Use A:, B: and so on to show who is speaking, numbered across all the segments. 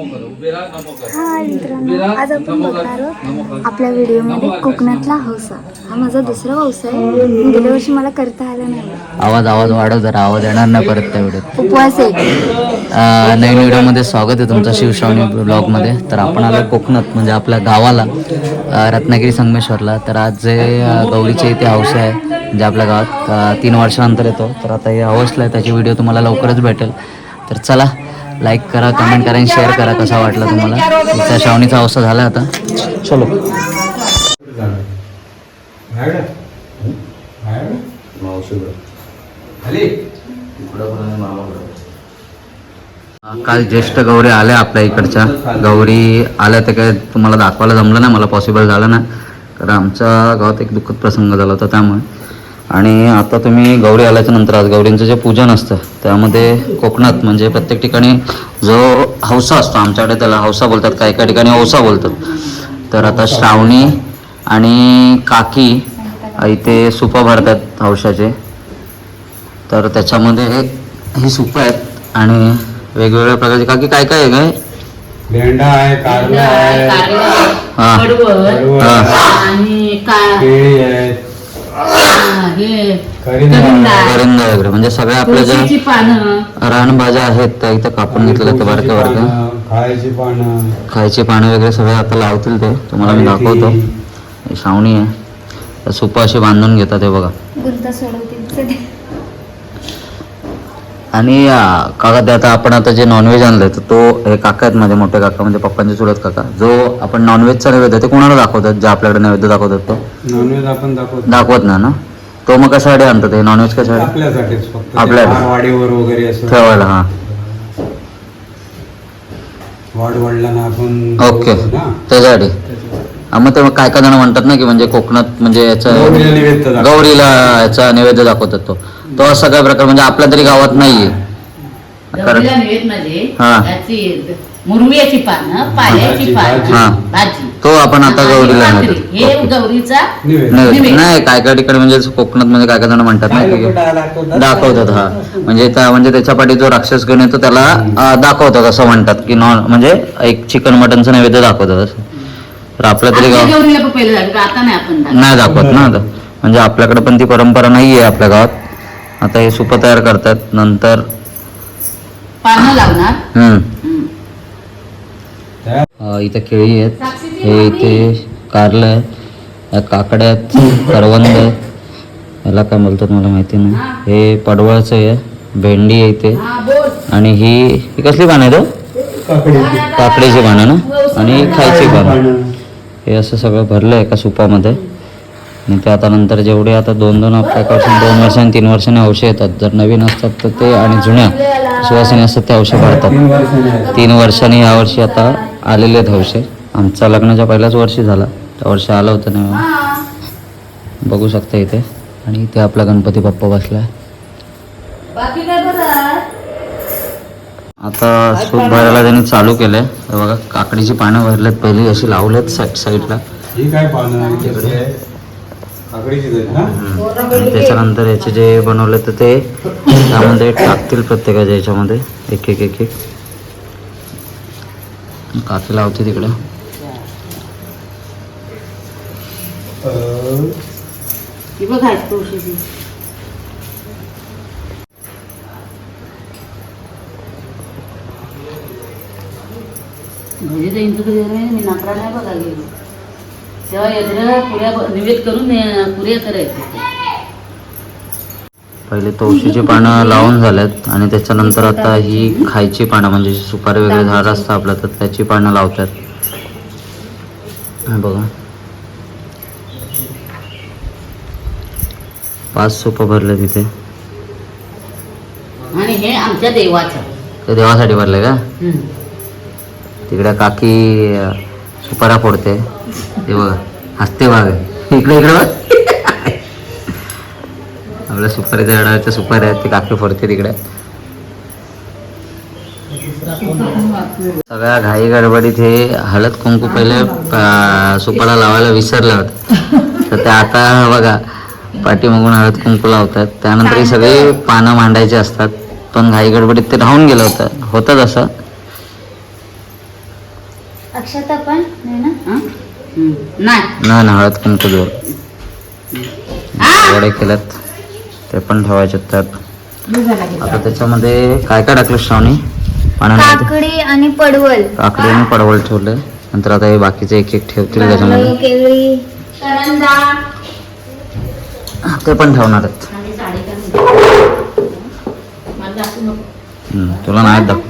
A: हाय मित्रांनो आज आपण बघणार आहोत आपल्या व्हिडिओमध्ये कोकणातला हौसा हा माझा दुसरा हौसा आहे गेल्या वर्षी मला करता आला नाही
B: आवाज आवाज वाढव जरा आवाज येणार नाही परत त्या व्हिडिओत
A: उपवास आहे.
B: नवीन व्हिडिओमध्ये स्वागत आहे तुमचं शिवश्रावणी ब्लॉगमध्ये तर आपण आलो कोकणात म्हणजे आपल्या गावाला रत्नागिरी संगमेश्वरला. तर आज जे गौरीचे इथे हौस आहे म्हणजे आपल्या गावात तीन वर्षानंतर येतो. तर आता हे हौसला आहे त्याची व्हिडिओ तुम्हाला लवकरच भेटेल. तर चला लाईक करा कमेंट करा आणि शेअर करा कसा वाटला तुम्हाला. त्या श्रावणीचा हौसा झाला आता. चलो. काल ज्येष्ठ गौरी आल्या आपल्या इकडच्या. गौरी आल्या तर काय तुम्हाला दाखवायला जमलं नाही मला पॉसिबल झालं नाही. कारण आमच्या गावात एक दुःखद प्रसंग झाला होता त्यामुळे. आणि आता तुम्ही गौरी आल्याच्यानंतर आज गौरींचं जे पूजन असतं त्यामध्ये कोकणात म्हणजे प्रत्येक ठिकाणी जो हौसा असतो आमच्याकडे त्याला हौसा बोलतात काही काही ठिकाणी औसा बोलतात. तर आता श्रावणी आणि काकी इथे सुपं भरतात हौशाचे. तर त्याच्यामध्ये ही सुपं आहेत आणि वेगवेगळ्या प्रकारचे काकी काय काय आहे काय
C: भेंडा आहे कारला आहे
B: हा. हा
D: आणि का
C: केळी आहे
D: हा,
C: करिंदा
B: वगैरे. म्हणजे सगळ्या आपल्या
D: तुळशीची
B: ज्या
D: पानं.
B: रानभाज्या आहेत त्या इथं कापून घेतलेल्या आहेत बारक्या बारक्या.
C: खायची पानं.
B: खायची पानं वगैरे सगळे आता लावतील ते. तुम्हाला मी दाखवतो. ही श्रावणी आहे. सुपं अशी बांधून घेतात हे बघा.
A: सोडवतील
B: आणि काका ते आता आपण आता जे नॉनव्हेज आणलंय तर तो हे काका आहेत माझे मोठे काका म्हणजे पप्पांचे चुलत काका. जो आपण नॉनव्हेजचा नैवेद्य ते कोणाला दाखवतात? जे आपल्याकडे नैवेद्य दाखवतात तो?
C: नॉनव्हेज आपण दाखवतो
B: दाखवत नाही ना? तो मग कशासाठी आणतात हे नॉनव्हेज कशासाठी
C: आपल्यासाठीच फक्त. वाडीवर वगैरे असं
B: ठेवायला हा
C: वाढ वडिलांना आपण
B: ओके
C: ना.
B: त्याच्यासाठी हा, मग ते मग काय काय जण म्हणतात ना की म्हणजे कोकणात म्हणजे याचा
C: गौरीला नैवेद्य दाखवतात.
B: गौरीला याचा नैवेद्य दाखवतात तो तो असा काय प्रकार म्हणजे आपल्या तरी गावात नाहीये कारण
D: गौरीला निवेदमध्ये
B: हा.
D: याची मुरव्याची पानं पाल्याची
B: हा.
D: भाजी
B: तो आपण आता गौरीला.
D: हे. गौरीचा
B: नाही. नाही काय काय ठिकाणी म्हणजे कोकणात म्हणजे काय काय जण म्हणतात ना की दाखवतात. हा. म्हणजे त्या म्हणजे त्याच्या पाठी जो राक्षस घेऊन येतो त्याला अं, दाखवतात असं म्हणतात की नॉन म्हणजे एक चिकन मटनचं नैवेद्य दाखवतात असं. तर आपल्या तरी गाव
D: गौरीला पण पहिलं झालं आता नाही आपण दाखवत.
B: नाही दाखवत ना आता. म्हणजे आपल्याकडे पण ती परंपरा नाही आहे आपल्या गावात. आता हे सुपं तयार करतात नंतर
D: पानं लावणार.
B: हम्म.
D: हम्म.
C: त्या-
B: अ, इथं केळी आहेत. हे इथे कारलं आहे काकड्या आहेत. करवंद आहे याला काय बोलतात मला माहिती नाही. हे पडवळचं आहे. भेंडी आहे इथे.
D: हा.
B: आणि ही ही कसली पानं आहे तो
C: काकडीची
B: पानं ना? आणि खायची पानं. हे असं सगळं भरलं आहे एका सुपामध्ये. आणि ते आता नंतर जेवढे आता दोन दोन आपल्या वर्षांनी दोन वर्षांनी तीन वर्षांनी औषध येतात. जर नवीन असतात तर ते आणि जुन्या सुवासिनी असतात ते औषध भरतात
C: तीन वर्षाने
B: यावर्षी आता आलेले आहेत हौशे आमचा लग्नाच्या पहिल्याच वर्षी झाला. त्या वर्षी आलं होतं ना. बघू शकता इथे. आणि इथे आपला गणपती बाप्पा
D: काय बरं
B: आता सूप भरायला त्यांनी चालू केलंय. हे बघा काकडीची पानं भरलेत. पहिली अशी लावलेत साईड साईडला.
C: ही काय पानं आहे? कशी आहे? काकडीचीच आहेत ना
B: आणि त्याच्यानंतर याचे जे बनवले तर ते त्यामध्ये टाकतील प्रत्येकाच्या याच्यामध्ये. एक एक एक एक. काकी लावते तिकडे
C: अं,
D: ती बघायची तुळशीची म्हणजे ते इंचू नाही मी नाकडा नाही बघा गेलो. तेव्हा यंत्र पुऱ्या निवेद करून पुऱ्या करायचे
B: पहिले तुळशीची पानं लावून झाल्यात आणि त्याच्यानंतर आता ही खायची पानं म्हणजे सुपारी वगैरे झाड असतं आपलं तर त्याची पानं लावतात. बघा. पाच सुपं भरले तिथे.
D: आणि हे आमच्या देवाचं.
B: ते देवासाठी भरले का. तिकडे काकी अं, सुपाऱ्या फोडते. ते बघा हसते बाग इकडे इकडे बघ. आपल्या सुपारीच्या झाडाच्या सुपाऱ्या आहेत ते काकी फोडते तिकडे. सगळ्या घाई गडबडीत हे हळद कुंकू पहिले अं, सुपाला लावायला विसरले होते. तर ते आता बघा पाठीमागून हळद कुंकू लावतात. त्यानंतर ही सगळी पानं मांडायची असतात. पण घाई गडबडीत ते राहून गेलं होतं. होतं तसं
A: अक्षता पण नाही ना?
B: ना हळद कुंकू जोर वडे केल्यात ते पण ठेवायचे त्यात. आता त्याच्यामध्ये काय काय टाकलं श्रावणी?
A: काकडी आणि पडवल.
B: काकडी आणि पडवळ ठेवले. नंतर आता हे बाकीचे एक एक ठेवतील त्याच्यामध्ये. ते पण ठेवणार आहेत.
D: आणि साडी काय मला दाखवू नको.
B: हम्म, तुला नाही दाखव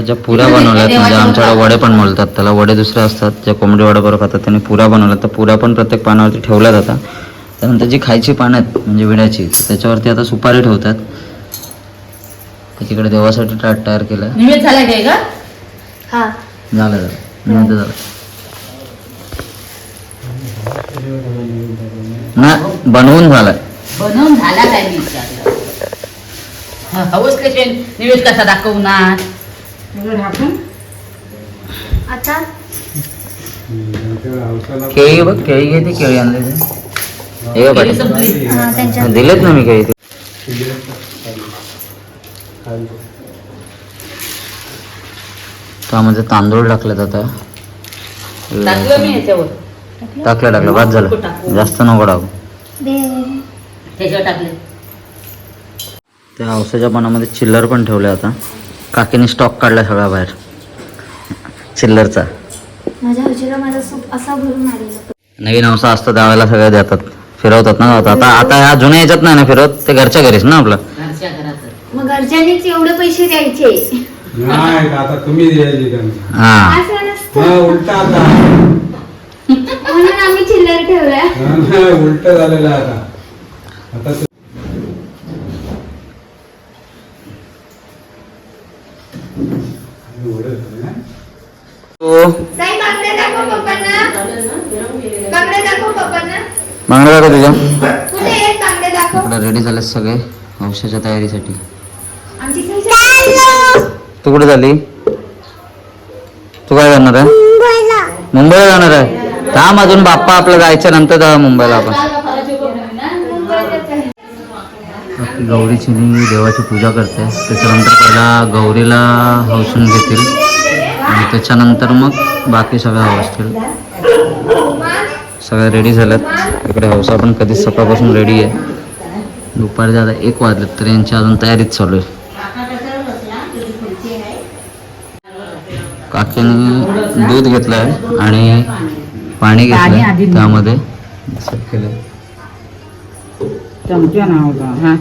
B: ज्या पुऱ्या बनवल्यात म्हणजे आमच्याकडे वडे पण बोलतात त्याला वडे दुसरे असतात. ज्या कोंबडी वडे बरोबर खातात त्यांनी पुऱ्या बनवल्या तर पुऱ्या पण प्रत्येक पानावरती ठेवल्या जातात त्यानंतर जी खायची पानं आहेत म्हणजे विड्याची त्याच्यावरती आता सुपारी ठेवतात. तिकडे देवासाठी ताट तयार केलं
A: हा.
B: झालं झालं. निवांत झालं. नाही बनवून झालंय
D: बनवून झाला काय मी ह- हवस कसे निवेद कसा दाखवणार?
A: आता?
B: केळी बघ केळी घे ती. केळी आणली. हे
A: हा,
B: दिलेत ना मी केळी ती. त्यामध्ये तांदूळ टाकलेत आता.
D: टाकलं मी याच्यावर.
B: टाकलं टाकलं. बाद झालं. जास्त नको टाकू.
A: दे
D: त्याच्यावर टाकले.
B: त्या औषधाच्या पानामध्ये चिल्लर पण ठेवले आता. काकीने स्टॉक काढला सगळा बाहेर. चिल्लरचा.
A: माझ्या हजीला माझा सूप असा भरून आलेला.
B: नवीन औसा असतो त्यावेळेला सगळे देतात. फिरवतात ना आता आता आता ह्या जुन्या याच्यात नाही ना फिरवत? ते घरच्या घरीच ना आपलं?
A: मग घरच्यांनीच एवढे पैसे द्यायचे.
C: नाही आता कमी द्यायची त्यांना.
B: हा.
A: असं नसतं.
C: हा उलटा आता.
A: म्हणून आम्ही चिल्लर ठेवल्या
C: हा, नाही, उलट झालेलं आहे आता. आता ते- एवढं झालं ना?
B: तो
A: साई बांगड्या दाखव पप्पांना बांगड्या दाखव पप्पांना
B: मागणार का तुझ्या.
A: कुठे आहेत बांगड्या दाखव?
B: इकडे रेडी झाले सगळे औषधाच्या तयारीसाठी. तू कुठे झाली तू काय करणार आहे? मुंबईला. जाणार आहे? थांब अजून बाप्पा आपलं जायच्या नंतर जाऊ मुंबईला आपण. गौरीची मी देवाची पूजा करते. त्याच्यानंतर पहिला गौरीला हौसून घेतील. आणि त्याच्यानंतर मग बाकी सगळं हवसतील सगळ्या रेडी झाल्यात. इकडे हौसा पण कधीच सकाळपासून रेडी आहे. दुपारी आता एक वाजलेत तर यांची अजून तयारीच चालू आहे. काकीने दूध घेतलं आहे आणि पाणी घेतलं त्यामध्ये. मिक्स केलं
D: हा.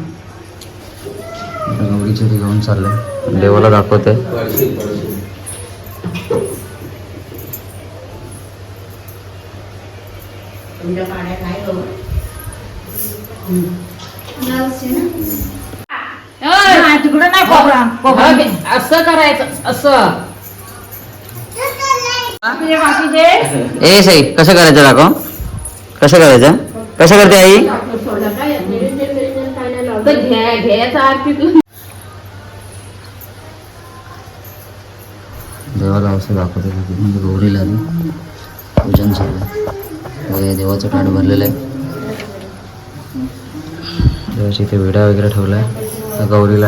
B: घेऊन चाललंय. देवाला दाखवते.
D: तिकडं नाही असं करायचं असं.
B: ए सई कसं करायचं दाखव? कसं करायचं? कसं करते आई? देवाला असं दाखवते. म्हणजे गौरीला पूजन चाललं हे देवाचं ताट भरलेलं आहे. देवाची इथे विडा वगैरे ठेवला आहे गौरीला.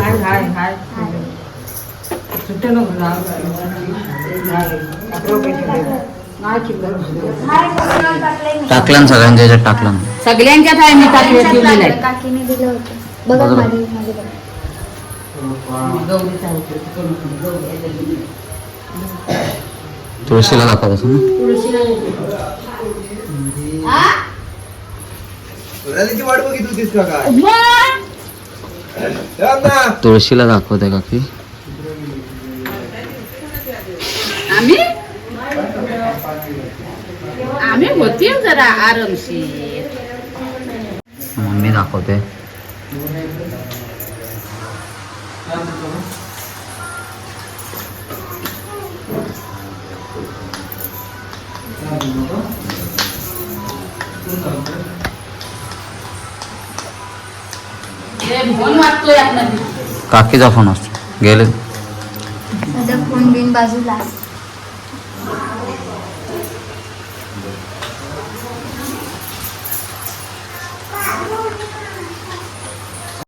B: टाकलं ना सगळ्यांच्या ह्याच्यात टाकलं ना
D: सगळ्यांच्यात आहे मी टाकले ठेवलेलं आहे
A: काकीने दिलं होतं. बघा. माझी माझी.
B: तुळशीला दाखवत ना.
E: रॅलीची वाट बघित होतीस का काय? राम ना.
B: तुळशीला दाखवते काकी.
D: आम्ही होती जरा आरामशीर.
B: मम्मी दाखवते. काकीचा फोन असतो. गेले.
A: माझा फोन बिन बाजूला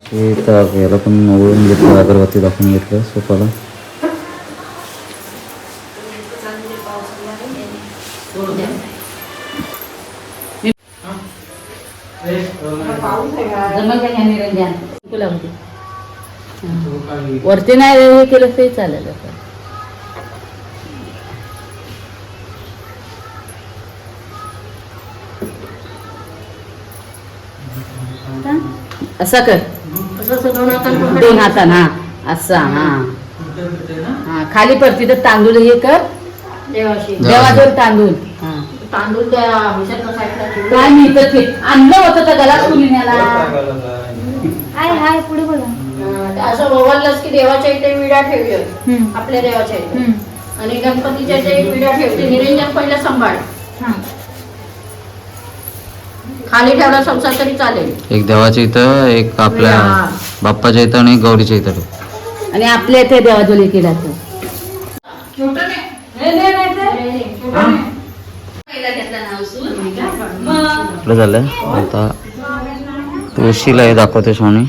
B: हे तर याला पण ओळून घेतलं अगरबत्ती दाखवून घेतलं सोफाला
D: जमल का ह्या निरंजन तुला म्हणते हा. वरती नाही हे केलं तरी चालेल आता. असं कर दोन हातान हा. असा हा. हा खाली पडती तर तांदूळ हे कर. देवाजवळ तांदूळ. हा.
F: तांदूळ त्या ह्याच्यात साईडला ठेवून
D: काय ते आणलं होतं तर गलास
A: हाय हाय पुढे बोला.
F: अं, ते असं ओवाळलंच की देवाच्या इथे विडा ठेवूया.
A: हम्म.
F: आपल्या देवाच्या इथे. आणि गणपतीच्या इथे एक विडा ठेवते. निरंजन पहिला सांभाळ.
A: हा.
F: खाली ठेवला संसार तरी चालेल.
B: एक देवाच्या इथं एक आपल्या
F: हा.
B: बाप्पाच्या इथं आणि एक गौरीच्या इथं.
D: आणि आपल्या इथे देवाजवळ केला तो
B: आपलं झालं. आता तुळशीला हे दाखवते स्वामी.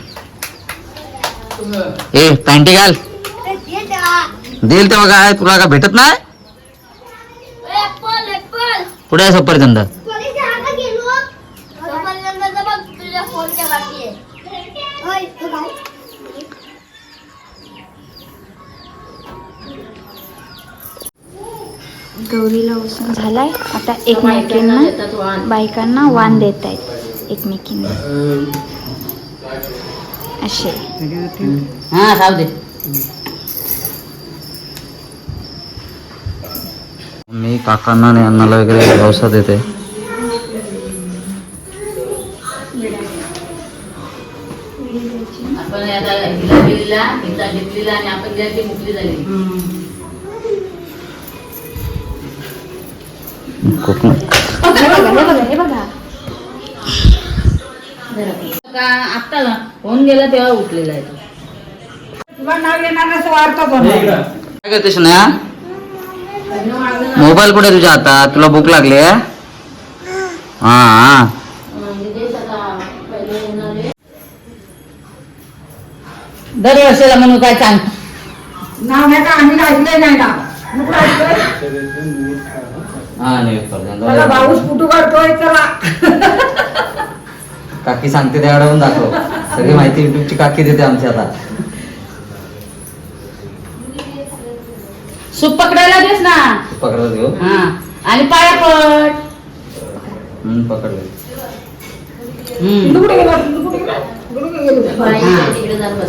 B: ए पॅन्टी घाल. देईल तेव्हा काय? तुला का भेटत नाही? पुढे आहे सफरचंद.
A: गौरीला उसून झालाय. आता एकमेकींना. बायकांना वाण देत आहेत एकमेकींना. असे.
D: हा राहू दे.
B: मी काकांना आणि अण्णाला वगैरे व्यवसाय देते.
D: आपण आता घेतलेला आणि आपण दिला ती मुकली झाली
B: कोकण.
D: का आता फोन गेला तेव्हा उठलेला आहे तो.
B: काय करते स्नेहा मोबाईल कुठे तुझ्या हातात तुला भूक लागली हा हा.
D: दरवर्षीला म्हणून काय सांग?
B: हा नाही काकी सांगते त्या पण दाखव. सगळी माहिती युट्यूबची काकी देते आमची आता.
D: सूप पकडायला देस ना.
B: पकडत घेऊ
D: हा. आणि पाया पड
B: हम्म, पकडलं.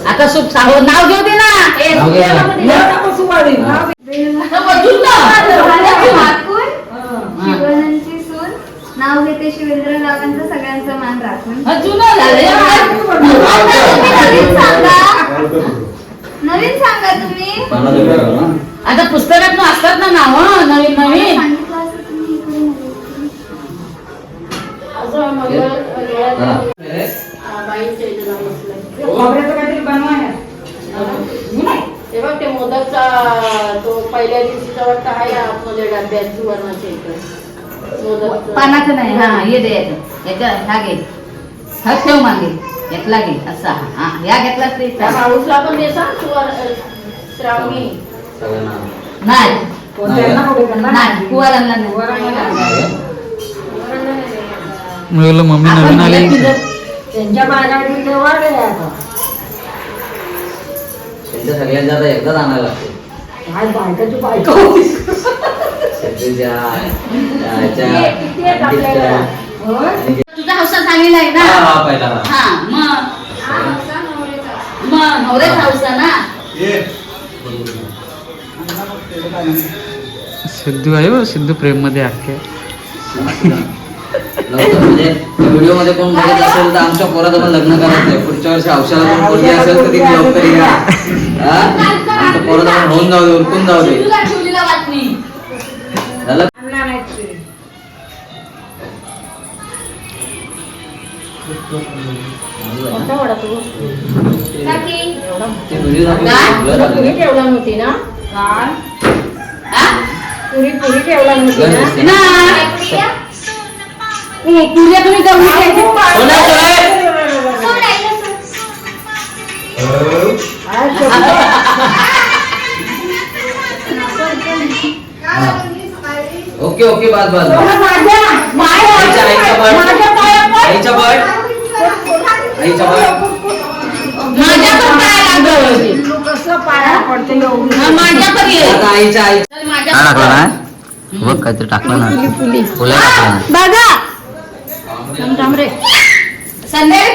D: आता सूप सांगू नाव घेऊ दे ना.
B: नाव घे.
A: नाव घेते शिवेंद्र रावांचा सगळ्यांचा मान राखून. नवीन सांगा नवीन सांगा. तुम्ही.
D: आता पुस्तकात असतात ना नाव नवीन नवीन.
A: सांगितलं असं तुम्ही इकडे
B: हा.
F: बसलंय. ते बघ ते मोदकचा तो पहिल्या दिवशीचा वाटतं आहे आतमध्ये डब्यात सुवर्णाच्या इकडे
D: पानाचं नाही हा हे दे याचं. याच्या ह्या घे. हा ठेव मागे. यातला घे असा हा. ह्या घेतला ते
F: माणूसला पण श्रावणी.
D: नाही. कुवारांना
C: मम्मी नवीन आली.
B: त्यांच्या सगळ्यांच्या आता. एकदाच आणायला लागते.
D: तुझा हौसा झालेला आहे ना?
B: हा, हा, पहिला हा.
D: हा मग? मग नवऱ्याचा हौसा ना?
C: सिद्धू आहे सिद्धू प्रेममध्ये
B: लवकर म्हणजे व्हिडिओमध्ये कोण बघत असेल तर आमच्या पोराचं पण लग्न करायचंय. पुढच्या वर्षी औषधाला कोण पोरगी असेल तर ती लवकर या पोराचं पण होऊन जाऊ दे उरकून जाऊ दे झालं.
F: पुरी ठेवला नव्हती ना?
D: हा?
F: पुरी पुरी ठेवला नव्हती ना?
D: तुम्ही जाऊन.
B: आता आईच्या आई
D: चल, माझ्या
B: काय
D: पण
B: टाकलं ना बघ काहीतरी टाकलं ना फुलं टाकलं ना
A: बघा
D: संध्याकाळी वाजता